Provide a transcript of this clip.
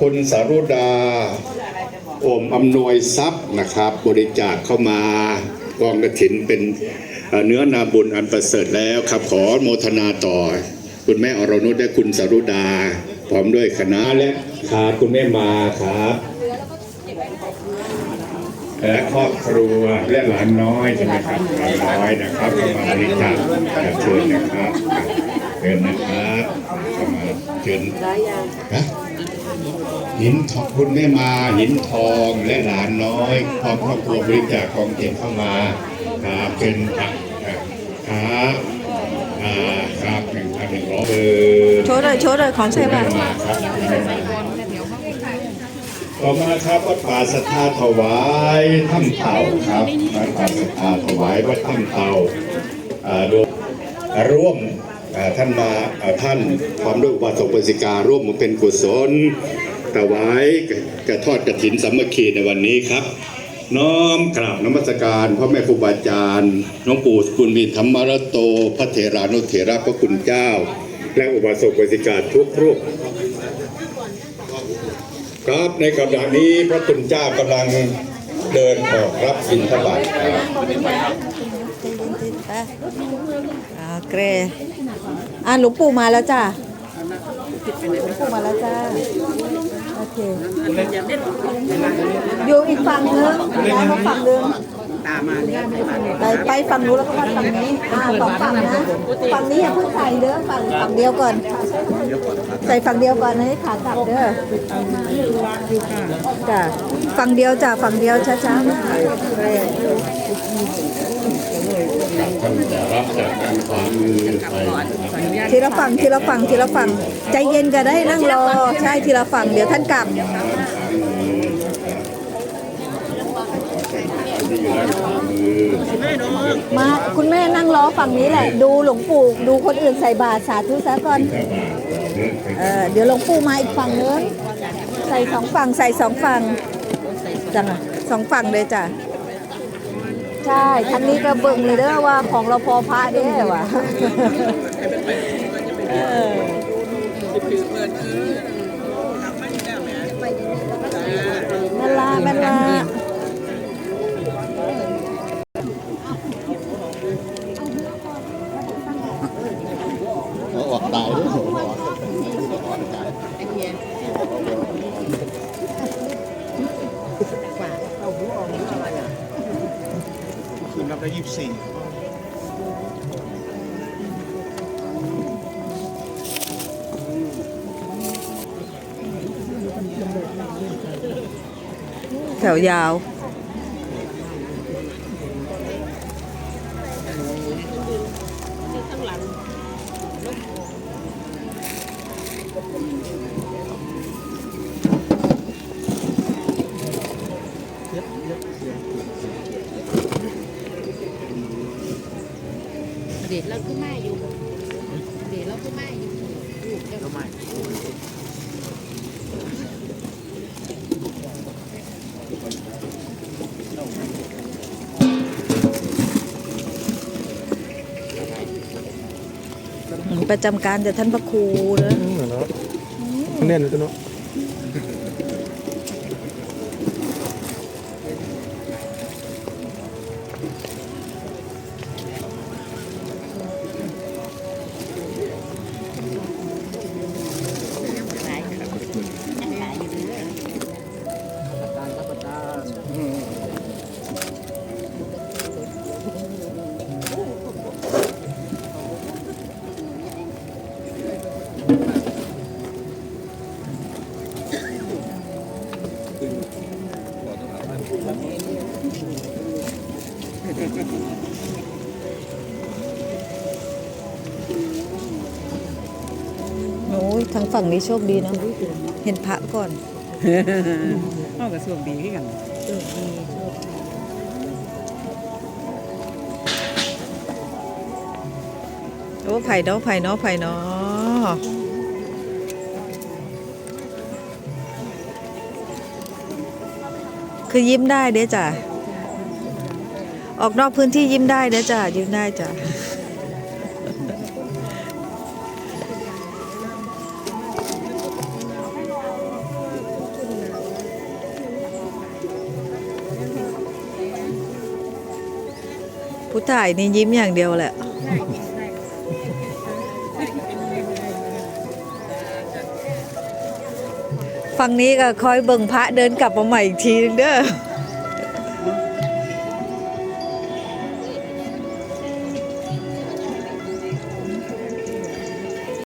คุณสารุดาอมอำนวยทรัพย์นะครับ บริจาคเข้ามากองกระถินเป็นเอ่อเนื้อนาบุญอันประเสริฐแล้วครับขอโมทนาต่อ คุณแม่อรนุชและคุณสารุดา พร้อมด้วยคณะและครับคุณแม่มาครับและครอบครัวและหลานน้อยใช่ไหมครับหลานน้อยนะครับเข้ามาบริจาคเชิญนะครับเชิญนะครับ เข้ามาเชิญฮะหินทองคุณแม่มาหินทองและหลานน้อยพร้อมครอบครัวบริจาคกองเก็บเข้ามาครับเป็นครับครับอ่าครับหนึ่งพันหนึ่งร้อยเบอร์โชว์เลยโชว์เลยของใช่ป่ะมาครับต่อมาครับวัดป่าสัทธาถวายถ้ำเต่าครับวัดป่าสัทธาถวายวัดถ้ำเต่าอ่าโดยร่วมอ่า ท่านมาท่านพร้อมด้วยอุบาสกอุบาสิการร่วมเป็นกุศลถวายกระทอดกระถินสามัคคีในวันนี้ครับ น้อมกราบนมัสการพ่อแม่ครูบาอาจารย์หลวงปู่คุณมีธรรมรโต พระเถรานุเถระพระคุณเจ้า และอุบาสกอุบาสิกาทุกรูปครับในขณะนี้พระคุณเจ้ากำลังเดินออกรับบิณฑบาตครับ อ่าเกรอ่าหลวงปู่มาแล้วจ้าหลวงปู่มาแล้วจ้าโอเคอยู่อีกฝั่งนึงย้ายมาฝั่งนึงไปไปฝั่งนู้นแล้วก็มาฝั่งนี้อ่าสองฝั่งนะฝั่งนี้อย่าเพิ่งใส่เด้อฝั่งฝั่งเดียวก่อน ใส่ฝั่งเดียวก่อนให้ขากลับเด้อจ้ะฝั่งเดียวจ้ะฝั่งเดียวช้าๆนะเกร ท่านจะรับจากทางขวามือไปทีละฝั่งทีละฝั่งทีละฝั่งใจเย็นก็ได้นั่งรอใช่ทีละฝั่งเดี๋ยวท่านกลับ ที่อยู่ด้านขวามือมาคุณแม่นั่งรอฝั่งนี้แหละ ดูหลวงปู่ดูคนอื่นใส่บาตรสาธุซะก่อนถ้าบาทเดินไปเออเดี๋ยวหลวงปู่มาอีกฝั่งนึงใส่สองฝั่งใส่สองฝั่งจังอะสองฝั่งเลยจ้ะ ใช่ทั้งนี้ก็เบิ่งเลยเด้อว่าของเราพอพระเด้อว่ะ เออแรับ ได้ยี่สิบสี่แถวยาวเด็ดเราคือไม่อยู่เด็ดเราคือไม่อยู่ลูกเจ้าไม่ประจำการแต่ท่านพระครูนะเนาะแน่นเลยตัวเนาะ โอ้ยทางฝั่งนี้โชคดีเนอะเห็นพระก่อนเอากระทรวงดีขึ้นกันโอ้ไผ่เนาะไผ่เนาะไผ่เนาะคือยิ้มได้เด้อจ้ะ ออกนอกพื้นที่ยิ้มได้นะจ๊ะยิ้มได้จ้ะผู้ถ่ายนี่ยิ้มอย่างเดียวแหละฝั่งนี้ก็คอยเบิ่งพระเดินกลับมาใหม่อีกทีนึงเด้อ